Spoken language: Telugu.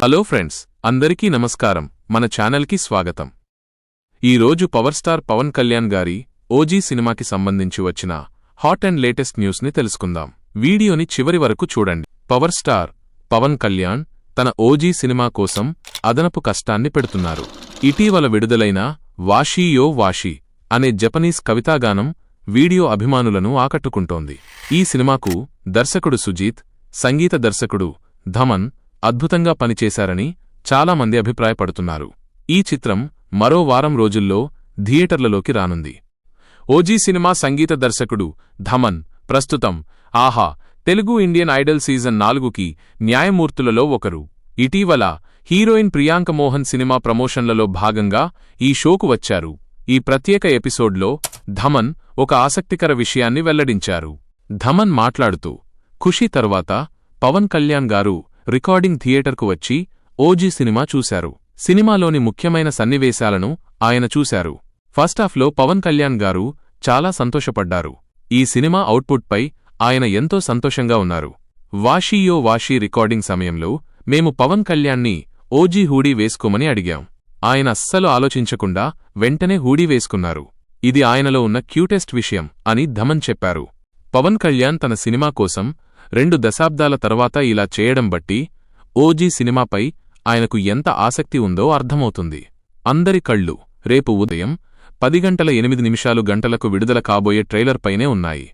హలో ఫ్రెండ్స్ అందరికీ నమస్కారం. మన ఛానల్కి స్వాగతం. ఈరోజు పవర్ స్టార్ పవన్ కళ్యాణ్ గారి ఓజీ సినిమాకి సంబంధించి వచ్చిన హాట్ అండ్ లేటెస్ట్ న్యూస్ని తెలుసుకుందాం. వీడియోని చివరి వరకు చూడండి. పవర్ స్టార్ పవన్ కళ్యాణ్ తన ఓజీ సినిమా కోసం అదనపు కష్టాన్ని పెడుతున్నారు. ఇటీవల విడుదలైన వాషీయో వాషీ అనే జపనీస్ కవితాగానం వీడియో అభిమానులను ఆకట్టుకుంటోంది. ఈ సినిమాకు దర్శకుడు సుజీత్ సంగీత దర్శకుడు ధమన్ అద్భుతంగా పనిచేశారని చాలామంది అభిప్రాయపడుతున్నారు. ఈ చిత్రం మరో వారం రోజుల్లో థియేటర్లలోకి రానుంది. ఓజీ సినిమా సంగీత దర్శకుడు ధమన్ ప్రస్తుతం ఆహా తెలుగు ఇండియన్ ఐడల్ సీజన్ నాలుగుకి న్యాయమూర్తులలో ఒకరు. ఇటీవల హీరోయిన్ ప్రియాంక మోహన్ సినిమా ప్రమోషన్లలో భాగంగా ఈ షోకు వచ్చారు. ఈ ప్రత్యేక ఎపిసోడ్లో ధమన్ ఒక ఆసక్తికర విషయాన్ని వెల్లడించారు. ధమన్ మాట్లాడుతూ ఖుషీ తర్వాత పవన్ కళ్యాణ్ గారు రికార్డింగ్ థియేటర్కు వచ్చి ఓజీ సినిమా చూశారు. సినిమాలోని ముఖ్యమైన సన్నివేశాలను ఆయన చూశారు. ఫస్టాఫ్లో పవన్ కళ్యాణ్ గారు చాలా సంతోషపడ్డారు. ఈ సినిమా అవుట్పుట్పై ఆయన ఎంతో సంతోషంగా ఉన్నారు. వాషీయో వాషీ రికార్డింగ్ సమయంలో మేము పవన్ కళ్యాణ్ని ఓజీ హూడీ వేసుకోమని అడిగాం. ఆయన అస్సలు ఆలోచించకుండా వెంటనే హూడీ వేసుకున్నారు. ఇది ఆయనలో ఉన్న క్యూటెస్ట్ విషయం అని ధమన్ చెప్పారు. పవన్ కళ్యాణ్ తన సినిమా కోసం రెండు దశాబ్దాల తర్వాత ఇలా చేయడం బట్టి ఓజీ సినిమాపై ఆయనకు ఎంత ఆసక్తి ఉందో అర్థమవుతుంది. అందరి కళ్ళు రేపు ఉదయం పది గంటల ఎనిమిది నిమిషాలు గంటలకు విడుదల కాబోయే ట్రైలర్పైనే ఉన్నాయి.